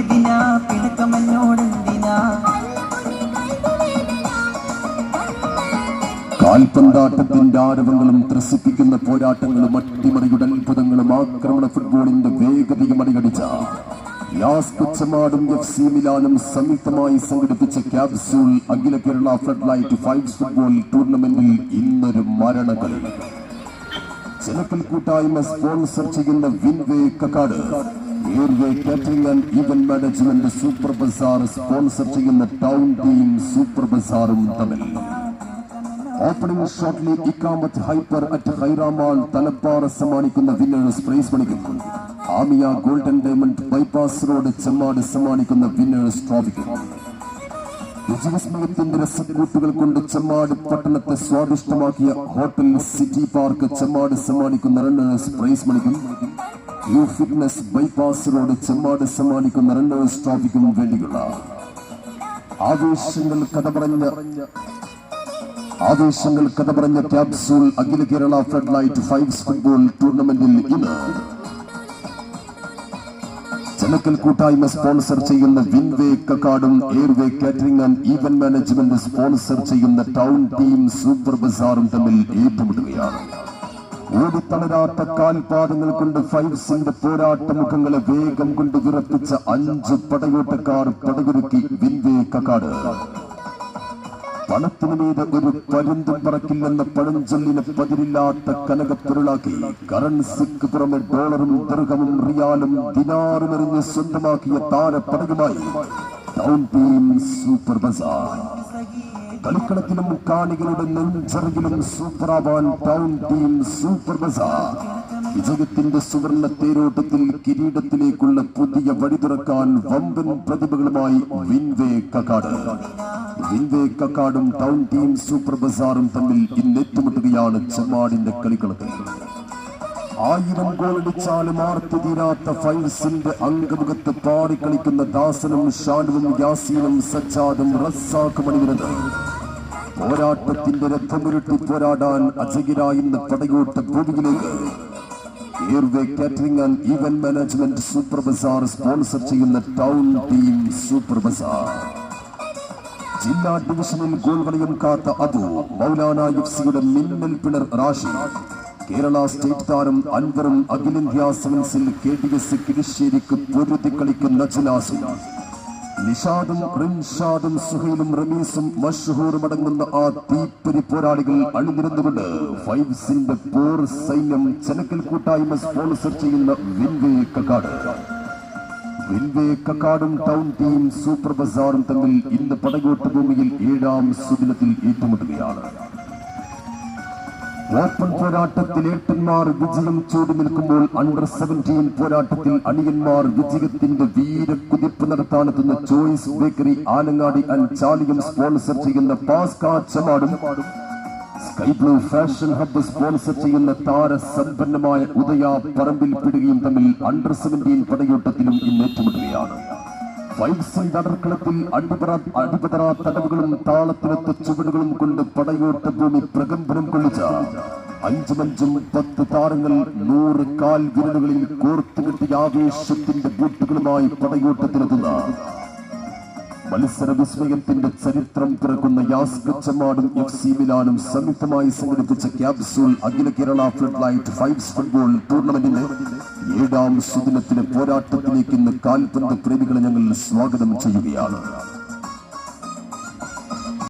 ഏതിനാ പിണക്കമെന്നോടെന്തിനാ കാൽപന്താട്ടത്തിന്റെ ആരവങ്ങളും ത്രസിപ്പിക്കുന്ന പോരാട്ടങ്ങളും അട്ടിമറിയുടെ അത്ഭുതങ്ങളും ആക്രമണ ഫുട്ബോളിന്റെ വേഗതയും മറികടിച്ച യാസ് മിലാനും സംയുക്തമായി സംഘടിപ്പിച്ച ക്യാപ്സ്യൂൾ അഖില Kerala flood light fives football ടൂർണമെന്റിൽ ഇന്നൊരു മരണകളി ചെലക്കൽ കൂട്ടായ്മ സ്പോൺസർ ചെയ്യുന്ന വിൻവേ Kakkad. Catering and event management super bazaar sponsor ചെയ്യുന്ന ടൗൺ ടീം സൂപ്പർ ബസാറും തമ്മിൽ. ഓപ്പണിംഗ് ഷോട്ടിലെ ഇക്കാമത്ത് ഹൈപ്പർ അറ്റ് ഹൈറാമാൾ തലപ്പാറ സമ്മാനിക്കുന്ന വിന്നേഴ്സ് പ്രൈസ് മണിക്കും Amiya golden diamond bypass road Chemmad സമ്മാനിക്കുന്ന വിന്നേഴ്സ് ട്രോഫിക്കും വിജയസ്മയത്തിന്റെ രസക്കൂട്ടുകൾ കൊണ്ട് ചെമ്മാട് പട്ടണത്തെ സ്വാദിഷ്ടമാക്കിയ ഹോട്ടൽ സിറ്റി പാർക്ക് ചെമ്മാട് സമ്മാനിക്കുന്ന റണ്ണേഴ്സ് പ്രൈസ് മണിക്കും U fitness bypass road Chemmad സമ്മാനിക്കുന്ന റണ്ണേഴ്സ് ട്രോഫിക്കും വേണ്ടിയുള്ള ആവേശങ്ങൾ കഥ പറഞ്ഞ ആവേശങ്ങൾ കഥ പറഞ്ഞ ക്യാപ്സൂൾ അഖില Kerala flood light fives football ടൂർണമെന്റിൽ ഇന്ന് ചെന്നക്കൽ കൂട്ടായ്മ സ്പോൺസർ ചെയ്യുന്ന Winway കക്കാടും airway catering and event management sponsor ചെയ്യുന്ന ടൗൺ ടീം സൂപ്പർ ബസാറും തമ്മിൽ ഏറ്റുമുട്ടുകയാണ്. ഓടിത്തളരാത്ത കാൽപാദങ്ങൾ കൊണ്ട് ഫൈവ്സിന്റെ പോരാട്ട മുഖങ്ങളെ വേഗം കൊണ്ട് വിറപ്പിച്ച അഞ്ച് പടയോട്ടക്കാർ പടകുരുക്കി വിൻവേ കക്കാട്. പണത്തിനു മീതെ ഒരു പരുന്തും പറക്കില്ലെന്ന പഴഞ്ചൊല്ലിനെ പതിരില്ലാത്ത കനകപ്പൊരുളാക്കി കറൻസിക്ക് പുറമെ ഡോളറും ദീർഘവും റിയാലും ദിനാറും എറിഞ്ഞ് സ്വന്തമാക്കിയ താരപ്പടകുമായി ടൗൺ ടീം സൂപ്പർ ബസാർ. കളിക്കളത്തിലും കാണികളുടെ നെഞ്ചറിയിലും സൂപ്പറാവാൻ ടൗൺ ടീം സൂപ്പർ ബസാർ. വിജയത്തിന്റെ സുവർണ തേരോട്ടത്തിൽ കിരീടത്തിലേക്കുള്ള പുതിയ വഴി തുറക്കാൻ വമ്പൻ പ്രതിഭകളുമായി വിൻവേ കക്കാട്. വിൻവേ കക്കാടും ടൗൺ ടീം സൂപ്പർ ബസാറും തമ്മിൽ ഇന്ന് ഏറ്റുമുട്ടുകയാണ് ചെമ്മാടിന്റെ കളിക്കളത്തിൽ. ആയിരം ഗോളടിച്ചാലും ആർത്തി തീരാത്ത ഫൈസിന്റെ അംഗമുഖത്ത് പാടിക്കളിക്കുന്ന ദാസനും ഷാനുവും യാസീനും സജ്ജാദും റസ്സാക്കും മണിവിരത് പോരാട്ടത്തിന്റെ രഥമുരുട്ടി പോരാടാൻ അജകിരായുന്ന പടയോട്ട ഭൂമിയിലേക്ക്. Catering and event management super bazaar sponsor ചെയ്യുന്ന ടൗൺ ടീം സൂപ്പർ ബസാർ. ജില്ലാ ഡിവിഷനിൽ ഗോൾ വലയം കാത്ത അതു മൗലാന യുഫ്സിയുടെ സിയുടെ മിന്നൽ പിണർ റാഷി കേരള സ്റ്റേറ്റ് താരം അൻവറും അഖിലേന്ത്യാ സെവൻസിൽ കെ ഡി എസ് കിടിശ്ശേരിക്ക് പൊരുതി കളിക്കുന്ന ജിലാസും. നിഷാദും റിൻഷാദും സുഹൈലും റമീസും മഷഹൂറും അടങ്ങുന്ന ആ തീപ്പരി പോരാളികൾ അണിനിരുന്നുകൊണ്ട് ഫൈവ്സിന്റെ പോർ സൈന്യം ചെനക്കൽ കൂട്ടായ്മ സ്പോൺസർ ചെയ്യുന്ന വിൻവേ കക്കാട്. വിൻവേ കക്കാടും ടൗൺ ടീം സൂപ്പർ ബസാറും തമ്മിൽ ഇന്ന് പടകോട്ട് ഭൂമിയിൽ ഏഴാം സുദിനത്തിൽ ഏറ്റുമുട്ടുകയാണ്. ഓപ്പൺ പോരാട്ടത്തിൽ ഏട്ടന്മാർ വിജയം ചൂടി നിൽക്കുമ്പോൾ അണ്ടർ സെവന്റീൻ പോരാട്ടത്തിൽ അണിയന്മാർ വിജയത്തിന്റെ വീരക്കുതിപ്പ് നടത്താനെത്തുന്ന ചോയ്സ് ബേക്കറി ആനങ്ങാടി ആൻഡ് ചാലിയും സ്പോൺസർ ചെയ്യുന്ന പാസ്കാ sky blue fashion hub sponsor ചെയ്യുന്ന താരസമ്പന്നമായ ഉദയ പറമ്പിൽ പിടുകയും തമ്മിൽ അണ്ടർ സെവന്റീൻ പടയോട്ടത്തിലും ഇന്ന് ഏറ്റുമുട്ടുകയാണ്. ഫൈവ്സിൽ നടർക്കളത്തിൽ അടിപതരാ തടവുകളും താളത്തിനൊത്ത ചുവടുകളും കൊണ്ട് പടയോട്ട ഭൂമി പ്രകമ്പനം കൊള്ളിച്ച അഞ്ചുമഞ്ചും പത്ത് താരങ്ങൾ നൂറ് കാൽ വിരലുകളിൽ കോർത്തുകെട്ടിയ ആവേശത്തിന്റെ ബൂട്ടുകളുമായി പടയോട്ടത്തിലെത്തുന്ന മത്സര വിസ്മയത്തിന്റെ ചരിത്രം പിറക്കുന്ന യാസ് കച്ചമാടും എഫ് സി മിലാനും സംയുക്തമായി സംഘടിപ്പിച്ച ക്യാപ്സൂൾ അഖില Kerala flood light fives football ടൂർണമെന്റിന് ഏഴാം സുദിനത്തിലെ പോരാട്ടത്തിലേക്ക് ഇന്ന് കാൽപന്ത് പ്രേമികളെ ഞങ്ങൾ സ്വാഗതം ചെയ്യുകയാണ്.